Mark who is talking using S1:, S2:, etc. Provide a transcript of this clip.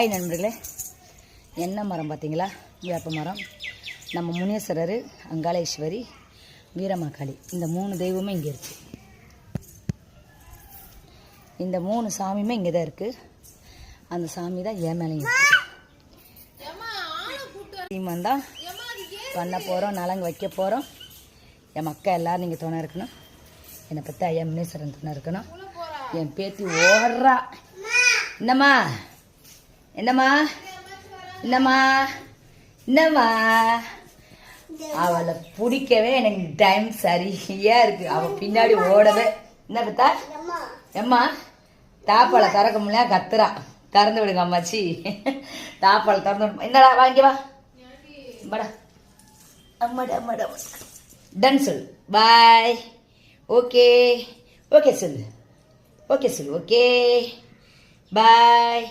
S1: Hi நண்பர்களே. என்ன மரம் பார்த்தீங்களா? வேப்ப மரம். நம்ம முனீஸ்வரர் அங்காளேஸ்வரி வீரமாக்காளி இந்த மூணு தெய்வமே இங்கே இருக்கு. இந்த மூணு சாமியுமே இங்கே தான் இருக்குது அந்த சாமி தான் என் மேலேயும் இருக்கு. சீமன் தான் பண்ண போகிறோம் நலங்கு வைக்க போகிறோம் என் மக்கள் எல்லோரும் நீங்கள் துணை இருக்கணும். என்னை பற்றி ஐயா முனீஸ்வரன் துணை இருக்கணும். என் பேத்தி ஓடுறா. என்னம்மா? என்னம்மா? என்னம்மா? என்னம்மா? அவளை பிடிக்கவே எனக்கு டைம் சரியா இருக்கு. அவ பின்னாடி ஓடவே. என்ன பார்த்தா எம்மா தாப்பாளை திறக்க முடியல கத்துறா. திறந்து விடுங்க அம்மாச்சி. தாப்பாளை திறந்து விடு. என்னடா வாங்கி வா. அம்மாடா அம்மாடா அம்மாடா. டன் சொல் பாய் ஓகே ஓகே சொல்லு. ஓகே சொல்லு. Okay bye